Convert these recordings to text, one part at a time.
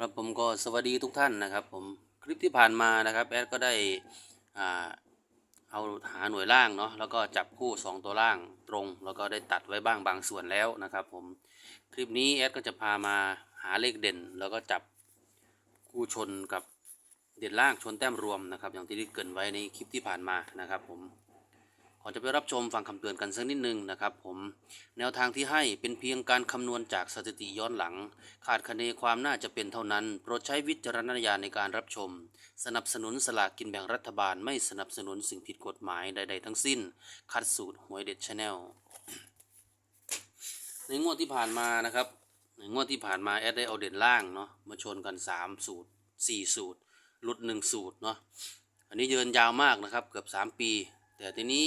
ครับผมก็สวัสดีทุกท่านนะครับผมคลิปที่ผ่านมานะครับแอดก็ได้อ่าเอาหาหน่วยล่างเนาะแล้วก็จับคู่ 2 ตัวล่างตรง แล้วก็ได้ตัดไว้บ้างบางส่วนแล้วนะครับผมคลิปนี้แอดก็จะพามาหาเลขเด่น แล้วก็จับคู่ชนกับเด่นล่างชนแต้มรวมนะครับ อย่างที่ได้เกินไว้ในคลิปที่ผ่านมานะครับผม ก่อนจะไปรับชมฟังคำเตือนกันสักนิดนึงนะครับผมแนวทางที่ให้เป็นเพียงการคำนวณจากสถิติย้อนหลัง ขาดคะเนความน่าจะเป็นเท่านั้น โปรดใช้วิจารณญาณในการรับชม สนับสนุนสลากกินแบ่งรัฐบาล ไม่สนับสนุนสิ่งผิดกฎหมายใด ๆ ทั้งสิ้น คัดสูตรหวยเด็ดชาแนลในงวดที่ผ่านมานะครับในงวดที่ผ่านมาแอดได้เอาเด่นล่างเนาะมาชนกัน 3 สูตร 4 สูตร หลุด 1 สูตรเนาะอันนี้เยินยาวมากนะครับเกือบ 3 ปี แต่ทีนี้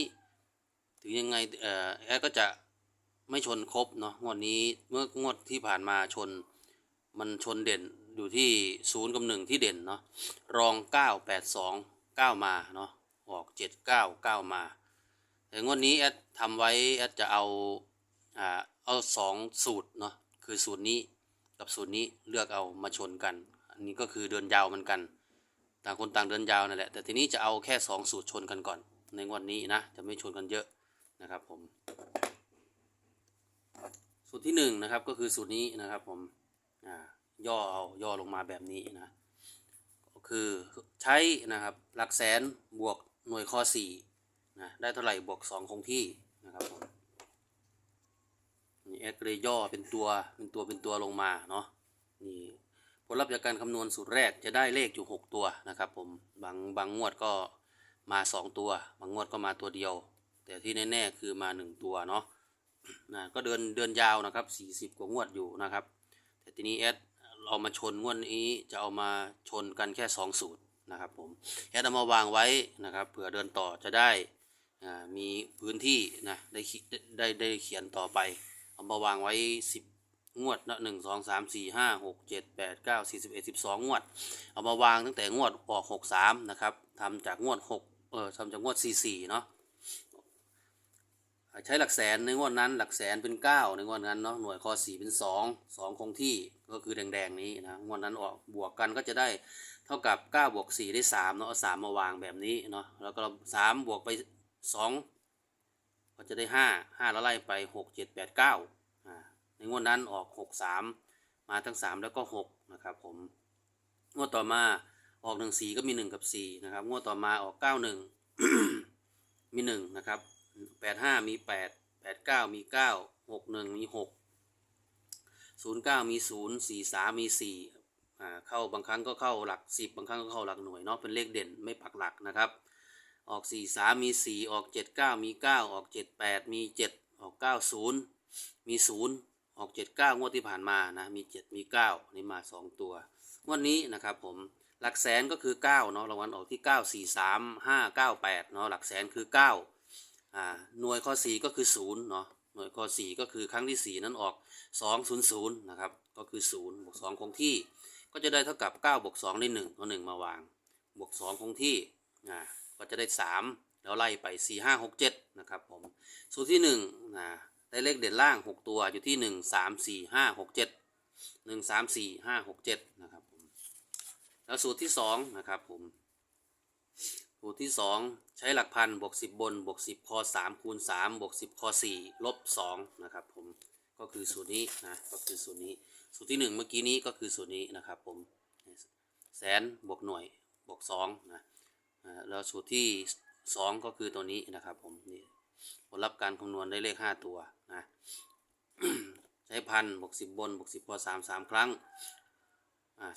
ถึงยังไงเออแอดก็จะไม่ชนครบเนาะงวดนี้เมื่องวดที่ผ่านมาชนมันชนเด่นอยู่ที่ศูนย์กับหนึ่งที่เด่นเนาะรองเก้าแปดสองเก้ามาเนาะออกเจ็ดเก้าเก้ามา แต่งวดนี้แอดทำไว้แอดจะเอาอ่าเอาสองสูตรเนาะคือสูตรนี้กับสูตรนี้เลือกเอามาชนกัน อันนี้ก็คือเดินยาวเหมือนกัน ต่างคนต่างเดินยาวนั่นแหละแต่ทีนี้จะเอาแค่สองสูตรชนกันก่อน ในงวดนี้นะจะไม่ชนกันเยอะ นะครับผม สูตรที่หนึ่งนะครับก็คือสูตรนี้นะครับผมย่อเอาย่อลงมาแบบนี้นะก็คือใช้นะครับหลักแสนบวกหน่วยข้อสี่นะได้เท่าไหร่บวกสองคงที่นะครับผมนี่แอดก็เลยย่อเป็นตัวเป็นตัวเป็นตัวลงมาเนาะนี่ผลลัพธ์จากการคำนวณสูตรแรกจะได้เลขอยู่หกตัวนะครับผมบางบางงวดก็มาสองตัว บางงวดก็มาตัวเดียว แต่ที่แน่ๆคือมาหนึ่งตัวเนาะนะก็เดินเดินยาวนะครับ 40 กว่างวดอยู่นะครับ แต่ทีนี้แอดเรามาชนงวดนี้จะเอามาชนกันแค่ 2 สูตรนะครับผมแอดเอามาวางไว้นะครับเผื่อเดินต่อจะได้อ่ามีพื้นที่นะได้ได้ได้เขียนต่อไป เอามาวางไว้ 10 งวดนะหนึ่งสองสามสี่ห้าหกเจ็ดแปดเก้าสี่สิบเอ็ดสิบสองงวด เอามาวางตั้งแต่งวดออกหกสามนะครับทำจากงวดหกเออทำจากงวดสี่สี่เนาะ ใช้หลักแสนในงวดนั้น หลักแสนเป็นเก้าในงวดนั้นเนาะหน่วยข้อสี่เป็นสองสองคงที่ก็คือแดงๆนี้นะงวดนั้นออกบวกกันก็จะได้เท่ากับเก้าบวกสี่ได้สามเนาะเอาสามมาวางแบบนี้เนาะแล้วก็สามบวกไปสองก็จะได้ห้าห้าแล้วไล่ไปหกเจ็ดแปดเก้าอ่าในงวดนั้นออกหกสามมาทั้งสามแล้วก็หกนะครับผมงวดต่อมาออกหนึ่งสี่ก็มีหนึ่งกับสี่นะครับงวดต่อมาออกเก้าหนึ่งมีหนึ่งนะครับ แปดห้ามีแปดแปดเก้ามีเก้าหกหนึ่งมีหกศูนย์เก้ามีศูนย์สี่สามมีสี่อ่าเข้าบางครั้งก็เข้าหลักสิบบางครั้งก็เข้าหลักหน่วยเนาะเป็นเลขเด่นไม่ปักหลักนะครับ ออกสี่สามมีสี่ออกเจ็ดเก้ามีเก้าออกเจ็ดแปดมีเจ็ดออกเก้าศูนย์มีศูนย์ออกเจ็ดเก้างวดที่ผ่านมานะมีเจ็ดมีเก้านี่มาสองตัวงวดนี้นะครับผมหลักแสนก็คือเก้าเนาะรางวัลออกที่เก้าสี่สามห้าเก้าแปดเนาะหลักแสนคือเก้า อ่าหน่วยข้อ 4 ก็คือ0เนาะหน่วยข้อ 4 ก็คือครั้งที่ 4 นั้นออก 2 0 0นะครับก็คือ0บวก2คงที่ ก็จะได้เท่ากับ9บวก2ได้1เอา1มาวาง บวก2คงที่อ่าก็จะได้ 3 แล้วไล่ไป 4 5 6 7นะครับผมสูตรที่1นะได้เลขเด่นล่าง 6 ตัวอยู่ที่ 1 3 4 5 6 7 1 3 4 5 6 7นะครับผมแล้วสูตรที่2นะครับผม สูตรที่สองใช้หลักพันบวกสิบบนบวกสิบคอสามคูณสามบวกสิบคอสี่ลบสองนะครับผมก็คือสูตรนี้นะก็คือสูตรนี้ สูตรที่หนึ่งเมื่อกี้นี้ก็คือสูตรนี้นะครับผมแสนบวกหน่วยบวกสองนะแล้วสูตรที่สองก็คือตัวนี้นะครับผมนี่ผลลัพธ์การคำนวณได้เลขห้าตัวนะใช้พันบวกสิบบนบวกสิบคอสามสามครั้ง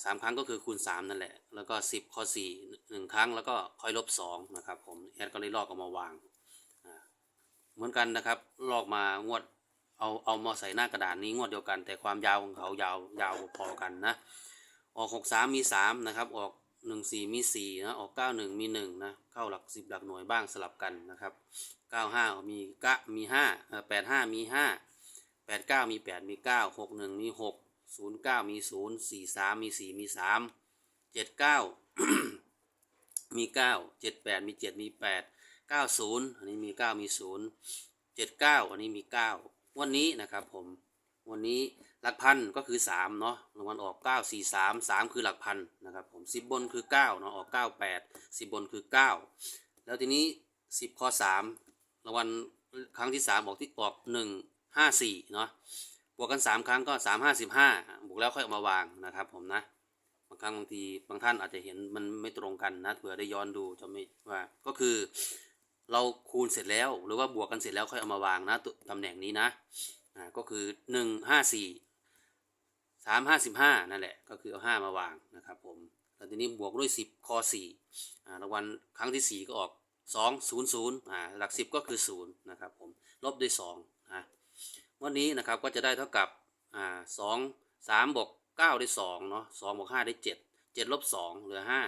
สามครั้งก็คือคูณสามนั่นแหละ แล้วก็สิบข้อสี่หนึ่งครั้งแล้วก็ค่อยลบสองนะครับผมแอดก็เลยลอกเอามาวาง เหมือนกันนะครับ ลอกมางวดเอาเอามาใส่หน้ากระดานนี้งวดเดียวกัน แต่ความยาวของเขายาวยาวพอกันนะ ออกหกสามมีสามนะครับ ออกหนึ่งสี่มีสี่นะออกเก้าหนึ่งมีหนึ่งนะ เข้าหลักสิบหลักหน่วยบ้างสลับกันนะครับเก้าห้ามีกะมีห้าแปดห้ามีห้าแปดเก้ามีแปดมีเก้าหกหนึ่งมีหก ศูนย์เก้ามีศูนย์สี่สามมีสี่มีสามเจ็ดเก้ามีเก้าเจ็ดแปดมีเจ็ดมีแปดเก้าศูนย์อันนี้มีเก้ามีศูนย์เจ็ดเก้าอันนี้มีเก้าวันนี้นะครับผมวันนี้หลักพันก็คือสามเนาะรางวัลออกเก้าสี่สามสามคือหลักพันนะครับผมสิบบนคือเก้าเนาะออกเก้าแปดสิบบนคือเก้าแล้วทีนี้สิบข้อสามรางวัลครั้งที่สามออกที่ออกหนึ่งห้าสี่เนาะ บวกกันสามครั้งก็สามห้าสิบห้าบวกแล้วค่อยเอามาวางนะครับผมนะ บางครั้งบางทีบางท่านอาจจะเห็นมันไม่ตรงกันนะเผื่อได้ย้อนดูจะไม่ว่าก็คือ เราคูณเสร็จแล้วหรือว่าบวกกันเสร็จแล้วค่อยเอามาวางนะตัวตำแหน่งนี้นะอ่าก็คือหนึ่งห้าสี่สามห้าสิบห้านั่นแหละก็คือเอาห้ามาวางนะครับผมแล้วทีนี้บวกด้วยสิบคอสี่อ่ารางวัลครั้งที่สี่ก็ออกสองศูนย์ศูนย์อ่าหลักสิบก็คือศูนย์นะครับผม ลบด้วยสอง วันนี้นะครับก็จะได้เท่ากับอ่าสองสามบวกเก้าได้สองเนาะสองบวกห้าได้เจ็ดเจ็ดลบสองเหลือห้า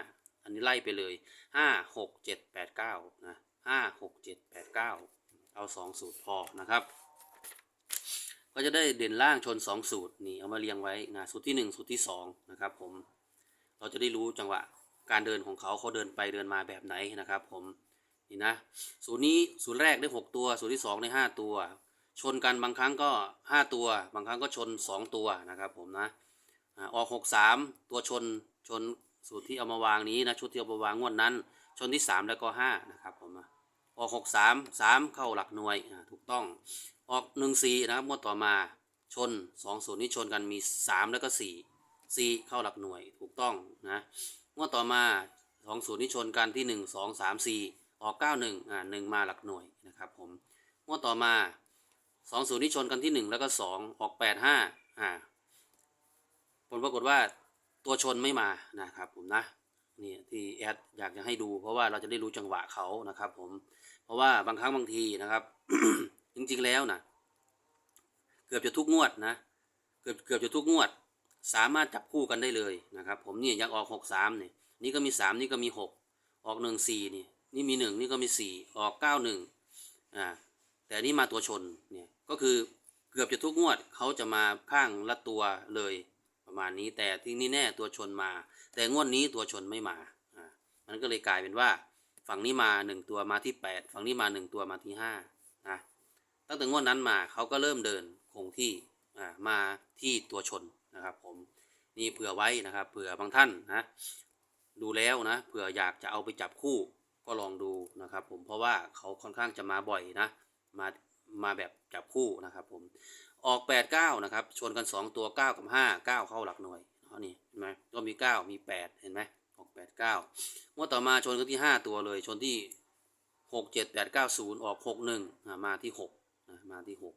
อันนี้ไล่ไปเลยห้าหกเจ็ดแปดเก้านะห้าหกเจ็ดแปดเก้าเอาสองสูตรพอนะครับ ก็จะได้เด่นล่างชนสองสูตรนี่เอามาเรียงไว้นะสูตรที่หนึ่งสูตรที่สองนะครับผมเราจะได้รู้จังหวะการเดินของเขาเขาเดินไปเดินมาแบบไหนนะครับผมนี่นะสูตรนี้สูตรแรกได้หกตัว สูตรที่สองได้ห้าตัว ชนกันบางครั้งก็ห้าตัว บางครั้งก็ชนสองตัวนะครับผมนะออกหกสามตัวชนชนสูตรที่เอามาวางนี้นะชุดที่เอามาวางงวดนั้น ชนที่สามแล้วก็ห้านะครับผมนะออกหกสามสามเข้าหลักหน่วยถูกต้องออกหนึ่งสี่นะครับงวดต่อมาชนสองศูนย์นี่ชนกันมีสามแล้วก็สี่สี่เข้าหลักหน่วยถูกต้องนะงวดต่อมาสองศูนย์นี่ชนกันที่หนึ่งสองสามสี่ออกเก้าหนึ่งอ่าหนึ่งมาหลักหน่วยนะครับผมงวดต่อมา สองศูนย์นี่ชนกันที่หนึ่งแล้วก็สองออกแปดห้าอ่าผลปรากฏว่าตัวชนไม่มานะครับผมนะนี่ที่แอดอยากจะให้ดูเพราะว่าเราจะได้รู้จังหวะเขานะครับ ผม เพราะว่าบางครั้งบางทีนะครับ จริงๆแล้วนะเกือบจะทุกงวดนะเกือบเกือบจะทุกงวด สามารถจับคู่กันได้เลยนะครับ ผมเนี่ยยังออกหกสามเนี่ยนี่ก็มีสามนี่ก็มีหกออกหนึ่งสี่นี่นี่มีหนึ่งนี่ก็มีสี่ออกเก้าหนึ่งอ่าแต่นี่มาตัวชนเนี่ย ก็คือเกือบจะทุกงวดเขาจะมาข้างละตัวเลยประมาณนี้แต่ที่นี่แน่ตัวชนมา แต่งวดนี้ตัวชนไม่มาอ่ามันก็เลยกลายเป็นว่า ฝั่งนี้มาหนึ่งตัวมาที่แปดฝั่งนี้มาหนึ่งตัวมาที่ห้านะตั้งแต่งวดนั้นมาเขาก็เริ่มเดินคงที่อ่ามาที่ตัวชนนะครับผมนี่เผื่อไว้นะครับเผื่อบางท่านนะดูแล้วนะเผื่ออยากจะเอาไปจับคู่ก็ลองดูนะครับผมเพราะว่าเขาค่อนข้างจะมาบ่อยนะ มา มาแบบจับคู่นะครับผมออก 8 9 นะครับ ชนกัน 2 ตัว 9 กับ 5 9 เข้าหลักหน่วยเอาะนี่เห็นไหมก็มี 9 มี 8 เห็นไหมออก 8 9งวดต่อมาชนกันที่ 5 ตัวเลย ชนที่หกเจ็ดแปดเก้าศูนย์ออกหกหนึ่งมาที่หกนะมาที่หก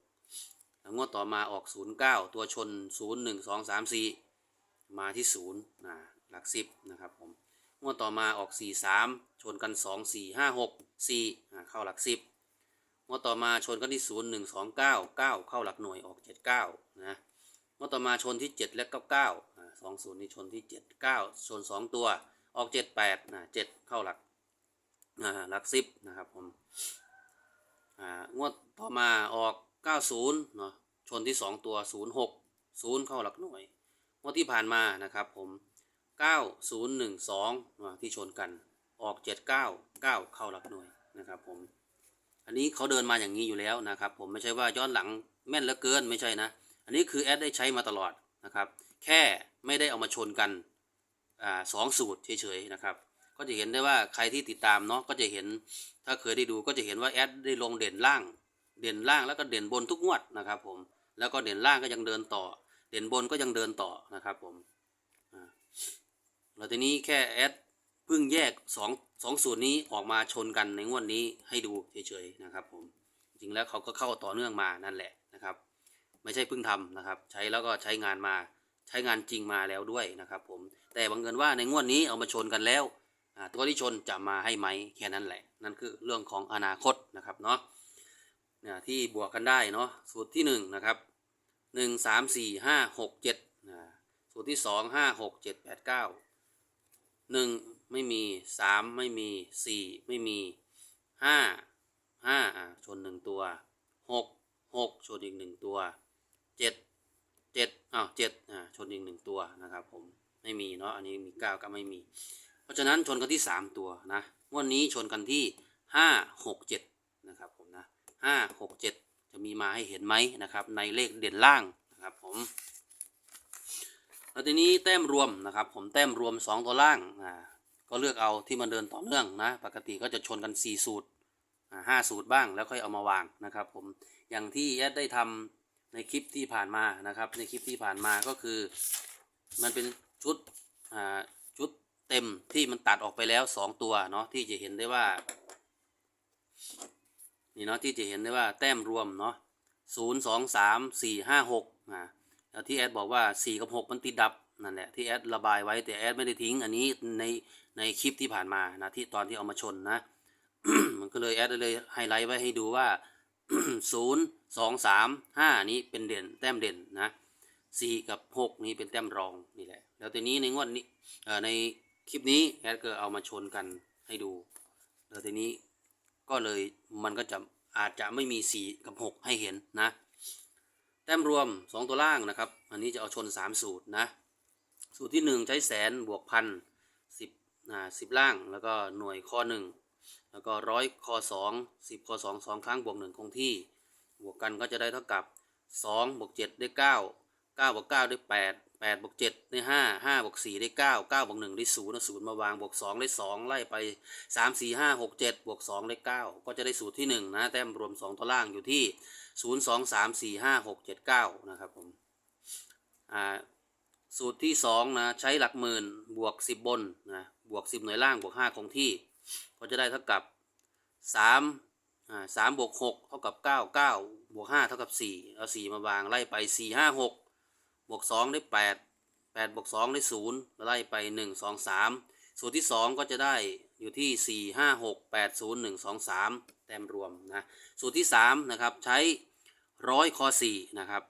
แล้วงวดต่อมาออกศูนย์เก้าตัวชนศูนย์หนึ่งสองสามสี่มาที่ศูนย์นะหลักสิบนะครับผมงวดต่อมาออกสี่สามชนกันสองสี่ห้าหกสี่เข้าหลักสิบ งวดต่อมาชนกันที่ศูนย์หนึ่งสองเก้าเก้าเข้าหลักหน่วยออกเจ็ดเก้านะงวดต่อมาชนที่เจ็ดและเก้าเก้าสองศูนย์นี่ชนที่เจ็ดเก้าชนสองตัวออกเจ็ดแปดนะเจ็ดเข้าหลักหลักสิบนะครับผมอ่างวดต่อมาออก90เนาะชนที่2ตัว06 0เข้าหลักหน่วยงวดที่ผ่านมานะครับผม9012เนาะที่ชนกันออก79 9เข้าหลักหน่วย อันนี้เขาเดินมาอย่างนี้อยู่แล้วนะครับผมไม่ใช่ว่าย้อนหลังแม่นเหลือเกินไม่ใช่นะ อันนี้คือแอดได้ใช้มาตลอดนะครับ แค่ไม่ได้เอามาชนกันอ่าสองสูตรเฉยๆนะครับ ก็จะเห็นได้ว่าใครที่ติดตามเนาะก็จะเห็นถ้าเคยได้ดูก็จะเห็นว่าแอดได้ลงเด่นล่าง เด่นล่างแล้วก็เด่นบนทุกงวดนะครับผมแล้วก็เด่นล่างก็ยังเดินต่อ เด่นบนก็ยังเดินต่อนะครับผมอ่าแล้วทีนี้แค่แอดเพิ่งแยกสอง สองสูตรนี้ออกมาชนกันในงวดนี้ให้ดูเฉยๆนะครับผมจริงแล้วเขาก็เข้าต่อเนื่องมานั่นแหละนะครับ ไม่ใช่เพิ่งทำนะครับ ใช้แล้วก็ใช้งานมาใช้งานจริงมาแล้วด้วยนะครับผมแต่บังเอินว่าในงวดนี้เอามาชนกันแล้วตัวที่ชนจะมาให้ไหมแค่นั้นแหละ นั่นคือเรื่องของอนาคตนะครับเนาะเนี่ยที่บวกกันได้เนาะสูตรที่1นนะครับ1 3 4 5 6 7นะสูตรที่ 2 5 6 7 8 9 1 ไม่มีสามไม่มีสี่ไม่มีห้าห้าอ่าชนหนึ่งตัวหกหกชนอีกหนึ่งตัวเจ็ดเจ็ดอ้าวเจ็ดอ่าชนอีกหนึ่งตัวนะครับผมไม่มีเนาะอันนี้มีเก้าก็ไม่มี เพราะฉะนั้นชนกันที่3ตัวนะวดนี้ชนกันที่5 6 7นะครับผมนะ5 6 7จะมีมาให้เห็นไหมนะครับ ในเลขเด่นล่างนะครับผมแล้วทีนี้แต้มรวมนะครับ ผมแต้มรวม 2 ตัวล่างอ่า ก็เลือกเอาที่มันเดินต่อเนื่องนะ ปกติก็จะชนกัน 4 สูตรห้าสูตรบ้างแล้วค่อยเอามาวางนะครับผมอย่างที่แอดได้ทำในคลิปที่ผ่านมานะครับ ในคลิปที่ผ่านมาก็คือ มันเป็นชุดอ่าชุดเต็มที่มันตัดออกไปแล้ว 2 ตัวเนาะที่จะเห็นได้ว่านี่เนาะที่จะเห็นได้ว่าแต้มรวมเนาะศูนย์สองสามสี่ห้าหกอ่าแล้วที่แอดบอกว่าสี่กับหกมันติดดับ นั่นแหละที่แอดระบายไว้แต่แอดไม่ได้ทิ้ง อันนี้ในในคลิปที่ผ่านมานะที่ตอนที่เอามาชนนะ มันก็เลยแอดเลยไฮไลท์ไว้ให้ดูว่าศูนย์สองสามห้านี้เป็นเด่นแต้มเด่นนะสี่กับหกนี้เป็นแต้มรองนี่แหละ แล้วทีนี้ในงวดนี้ในคลิปนี้แอดก็เอามาชนกันให้ดู แล้วทีนี้ก็เลยมันก็จะอาจจะไม่มีสี่กับหกให้เห็นนะ แต้มรวม2ตัวล่างนะครับ อันนี้จะเอาชน3สูตรนะ สูตรที่ 1 ใช้แสนบวกพันสิบอ่าสิบล่าง แล้วก็หน่วยข้อ 1 แล้วก็ร้อยข้อ2 10ข้อ2 2 ครั้งบวก 1 คงที่ บวกกันก็จะได้เท่ากับ 2 บวก 7 ได้ 9 9 บวก 9 ได้ 8 8 บวก 7 ได้ 5 5 บวก 4 ได้ 9 9 บวก 1 ได้0นะ0มาวาง บวก 2 ได้ 2 ไล่ไป 3 4 5 6 7 บวก 2 ได้ 9 ก็จะได้สูตรที่ 1 นะ แต้มรวม 2 ตัวล่างอยู่ที่ 0 2 3 4 5 6 7 9 นะครับผม อ่า สูตรที่2นะใช้หลักหมื่นบวก 10 บนนะบวก 10 หน่วยล่างบวก 5 คงที่ ก็จะได้เท่ากับ3อ่า3บวก6เท่ากับ 9 9 บวก 5 เท่ากับ 4 เอา 4 มาวางไล่ไป 4 5 6 บวก 2 ได้ 8 8 บวก 2 ได้ 0 ไล่ไป 1 2 3 สูตรที่ 2 ก็จะได้อยู่ที่ 4 5 6 8 0 1 2 3 แต้มรวมนะ สูตรที่ 3 นะครับ ใช้ร้อยคอสี่นะครับ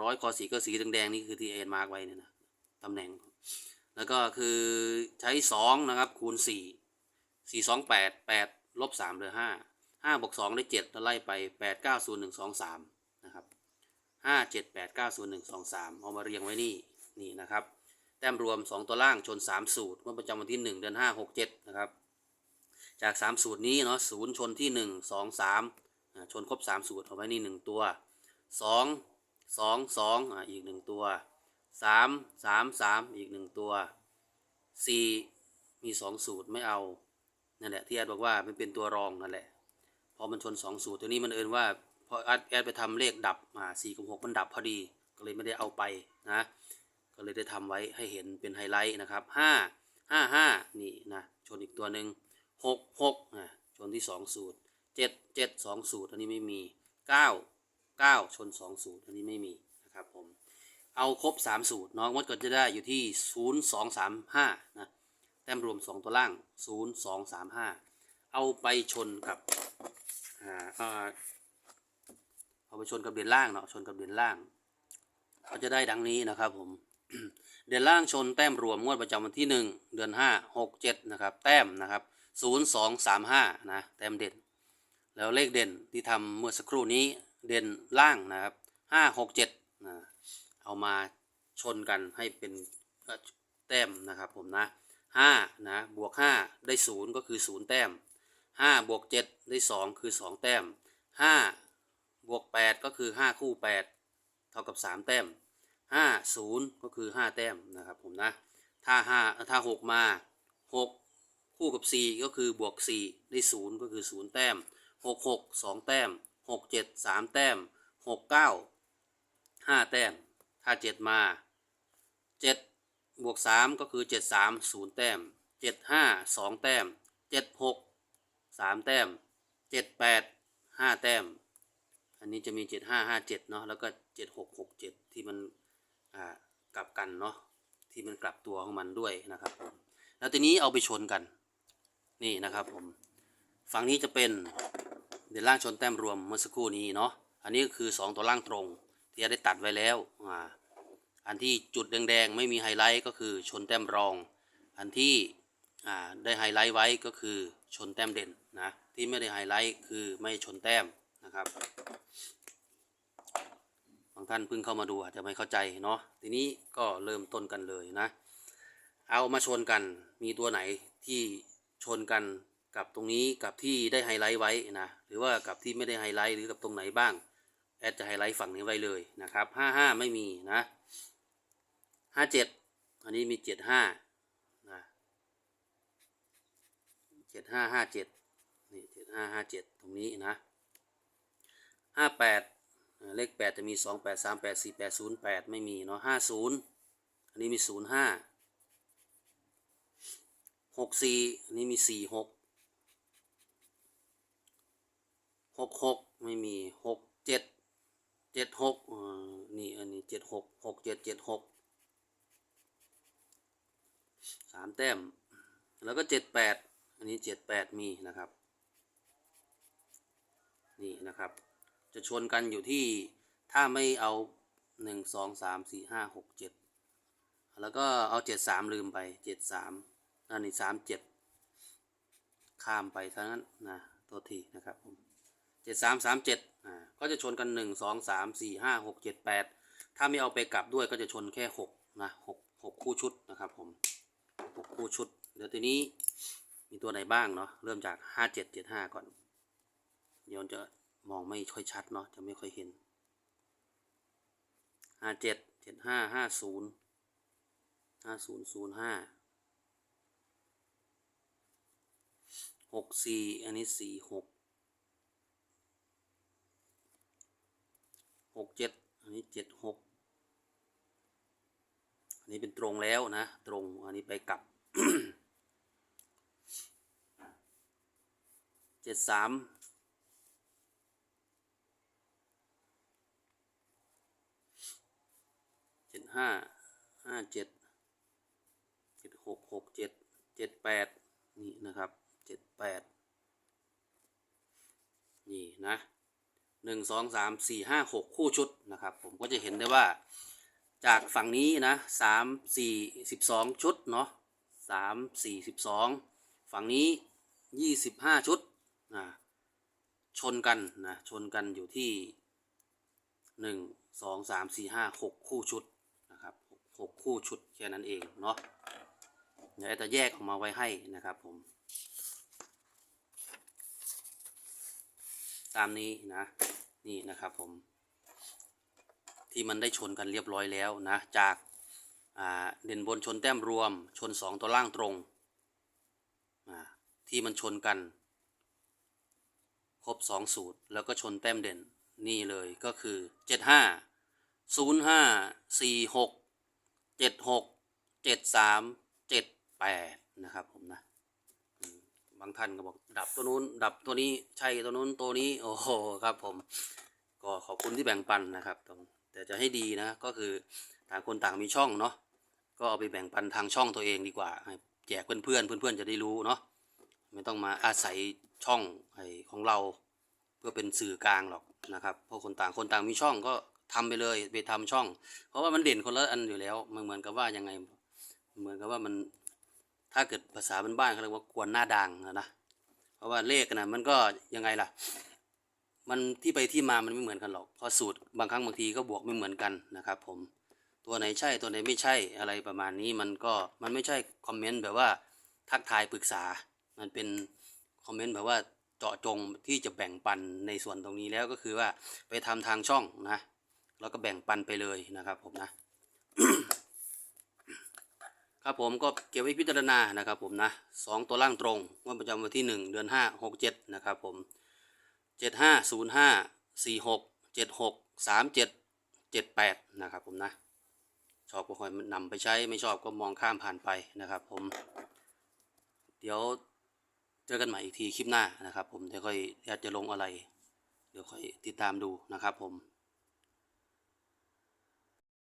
ร้อยคอสีก็สีแดงๆนี่คือที่เอ็นมาร์กไว้เนี่ยนะตำแหน่ง แล้วก็คือใช้2นะครับคูณ4 4 2 8 8ลบ3เหลือ5 5บวก2ได้7แล้วไล่ไป8 9 0 1 2 3นะครับ5 7 8 9 0 1 2 3เอามาเรียงไว้นี่นี่นะครับ แต้มรวม2ตัวล่างชน3สูตรเมื่อประจำวันที่1เดือน5 6 7นะครับจาก 3 สูตรนี้เนาะศูนย์ชนที่ 1 2 3อ่าชนครบ 3 สูตรเอาไว้นี่ 1 ตัว 2 2 2อ่าอีก1ตัว3 3 3อีก1ตัว4มี2สูตรไม่เอานั่นแหละที่แอดบอกว่ามันเป็นตัวรองนั่นแหละพอมันชน2สูตรตัวนี้มันเอินว่าพอแอดแอดไปทำเลขดับอ่า4กับ6มันดับพอดีก็เลยไม่ได้เอาไปนะก็เลยได้ทำไว้ให้เห็นเป็นไฮไลท์นะครับ5 5 5นี่นะชนอีกตัวหนึ่งหกหกอะชนที่สองสูตรเจ็ดเจ็ดสองสูตรอันนี้ไม่มีเก้า เก้าชนสองสูตร อันนี้ไม่มีนะครับผม เอาครบสามสูตรน้องมดก็จะได้อยู่ที่ศูนย์สองสามห้านะ แต้มรวมสองตัวล่างศูนย์สองสามห้าเอาไปชนกับอ่าเอาไปชนกับเดือนล่างเนาะ ชนกับเดือนล่างก็จะได้ดังนี้นะครับผม เดือนล่างชนแต้มรวมงวดประจำวันที่ 1 เดือน 5 6 7 นะครับ แต้มนะครับ 0 2 3 5 นะ แต้มเด่น แล้วเลขเด่นที่ทำเมื่อสักครู่นี้ เด่นล่างนะครับ5 6 7นะเอามาชนกันให้เป็นแต้มนะครับผมนะ5นะบวก5ได้0ก็คือ0แต้ม5บวก7ได้2คือ2แต้ม5บวก8ก็คือ5คู่8เท่ากับ3แต้มห้าศูนย์ก็คือห้าแต้มนะครับผมนะถ้าห้าถ้าหกมาหกคู่กับสี่ก็คือบวกสี่ได้ศูนย์ก็คือศูนย์แต้มหกหกสองแต้ม หกเจ็ดสามแต้มหกเก้าห้าแต้ม ถ้าเจ็ดมาเจ็ดบวกสามก็คือเจ็ดสามศูนย์แต้มเจ็ดห้าสองแต้มเจ็ดหกสามแต้มเจ็ดแปดห้าแต้ม อันนี้จะมีเจ็ดห้าห้าเจ็ดเนาะแล้วก็เจ็ดหกหกเจ็ดที่มันอ่ากลับกันเนาะที่มันกลับตัวของมันด้วยนะครับผมแล้วทีนี้เอาไปชนกันนี่นะครับผม ฝั่งนี้จะเป็น ดี๋ยวล่างชนแต้มรวมเมื่อสักครู่นี้เนาะอันนี้ก็คือ 2 ตัวล่างตรง ที่ได้ตัดไว้แล้วอ่าอันที่จุดแดงๆไม่มีไฮไลท์ก็คือชนแต้มรอง อันที่อ่าได้ไฮไลท์ไว้ก็คือชนแต้มเด่นนะที่ไม่ได้ไฮไลท์คือไม่ชนแต้มนะครับบางท่านเพิ่งเข้ามาดูอาจจะไม่เข้าใจเนาะทีนี้ก็เริ่มต้นกันเลยนะ เอามาชนกันมีตัวไหนที่ชนกัน กับตรงนี้กับที่ได้ไฮไลท์ไว้นะหรือว่ากับที่ไม่ได้ไฮไลท์หรือกับตรงไหนบ้างแอดจะไฮไลท์ฝั่งนี้ไว้เลยนะครับ 55 ไม่มีนะห้าเจ็ดอันนี้มีเจ็ดห้านะเจ็ดห้าห้าเจ็ดนี่เจ็ดห้าห้าเจ็ดตรงนี้นะห้าแปดเลขแปดจะมีสองแปดสามแปดสี่แปดศูนย์แปดไม่มีเนาะห้าศูนย์อันนี้มีศูนย์ห้าหกสี่อันนี้มีสี่ หกหกไม่มีหกเจ็ดเจ็ดหกอ่านี่อันนี้เจ็ดหกหกเจ็ดเจ็ดหกสามแต้ม แล้วก็เจ็ดแปดอันนี้เจ็ดแปดมีนะครับ นี่นะครับ จะชนกันอยู่ที่ถ้าไม่เอาหนึ่งสองสามสี่ห้าหกเจ็ดแล้วก็เอาเจ็ดสามลืมไปเจ็ดสามอันนี้สามเจ็ดข้ามไปทั้งนั้นนะตัวทีนะครับผม จ็ดสามสามเจ็ดอ่าก็จะชนกันหนึ่งสองสามสี่ห้าหกเจ็ดแปดถ้าไม่เอาไปกลับด้วยก็จะชนแค่หกนะหกหกคู่ชุดนะครับผมหกคู่ชุด เดี๋ยวทีนี้มีตัวไหนบ้างเนาะเริ่มจากห้าเจ็ดเจ็ดห้าก่อนเดี๋ยวจะมองไม่ค่อยชัดเนาะจะไม่ค่อยเห็นห้าเจ็ดเจ็ดห้าห้าศูนย์ห้าศูนย์ศูนย์ห้าหกสี่อันนี้สี่หก หกเจ็ดอันนี้เจ็ดหกอันนี้เป็นตรงแล้วนะ ตรงอันนี้ไปกลับเจ็ดสามเจ็ดห้าห้าเจ็ดเจ็ดหกหกเจ็ดเจ็ดแปดนี่นะครับเจ็ดแปดนี่นะ หนึ่งสองสามสี่ห้าหกคู่ชุดนะครับ ผมก็จะเห็นได้ว่าจากฝั่งนี้นะสามสี่สิบสองชุดเนาะสามสี่สิบสองฝั่งนี้ยี่สิบห้าชุดนะชนกันนะชนกันอยู่ที่หนึ่งสองสามสี่ห้าหกคู่ชุดนะครับหกคู่ชุดแค่นั้นเองเนาะเดี๋ยวจะแยกออกมาไว้ให้นะครับผม ตามนี้นะ นี่นะครับผม ที่มันได้ชนกันเรียบร้อยแล้วนะ จากเด่นบนชนแต้มรวม ชนสองตัวล่างตรงที่มันชนกัน ครบสองสูตร แล้วก็ชนแต้มเด่นนี่เลยก็คือเจ็ดห้าศูนย์ห้าสี่หกเจ็ดหกเจ็ดสามเจ็ดแปดนะครับผมนะางท่านก็บอกดับตัวนู้น ดับตัวนี้ใช่ตัวนู้นตัวนี้โอ้โหครับผม ก็ขอบคุณที่แบ่งปันนะครับตรงแต่จะให้ดีนะก็คือต่างคนต่างมีช่องเนาะก็เอาไปแบ่งปันทางช่องตัวเองดีกว่าแจกเพื่อนๆเพื่อนๆจะได้รู้เนาะไม่ต้องมาอาศัยช่องไอของเรา เพื่อเป็นสื่อกลางหรอกนะครับเพราะคนต่างคนต่างมีช่องก็ทำไปเลยไปทำช่อง เพราะว่ามันเด่นคนละอันอยู่แล้วมันเหมือนกับว่ายังไง เหมือนกับว่ามัน ถ้าเกิดภาษาบ้านๆเขาเรียกว่ากวนหน้าด่างนะนะเพราะว่าเลขนะมันก็ยังไงล่ะ มันที่ไปที่มามันไม่เหมือนกันหรอกเพราะสูตรบางครั้งบางทีก็บวกไม่เหมือนกันนะครับผมตัวไหนใช่ตัวไหนไม่ใช่อะไรประมาณนี้มันก็มันไม่ใช่คอมเมนต์แบบว่าทักทายปรึกษา มันเป็นคอมเมนต์แบบว่าเจาะจงที่จะแบ่งปันในส่วนตรงนี้แล้วก็คือว่าไปทำทางช่องนะแล้วก็แบ่งปันไปเลยนะครับผมนะ ครับผมก็เก็บไว้พิจารณานะครับผมนะสองตัวล่างตรงงวดประจำวันที่หนึ่งเดือนห้าหกเจ็ดนะครับผมเจ็ดห้าศูนย์ห้าสี่หกเจ็ดหกสามเจ็ดเจ็ดแปดนะครับผมนะชอบก็ค่อยนำไปใช้ไม่ชอบก็มองข้ามผ่านไปนะครับผม เดี๋ยวเจอกันใหม่อีกทีคลิปหน้านะครับผมเดี๋ยวค่อยอยากจะลงอะไร เดี๋ยวค่อยติดตามดูนะครับผม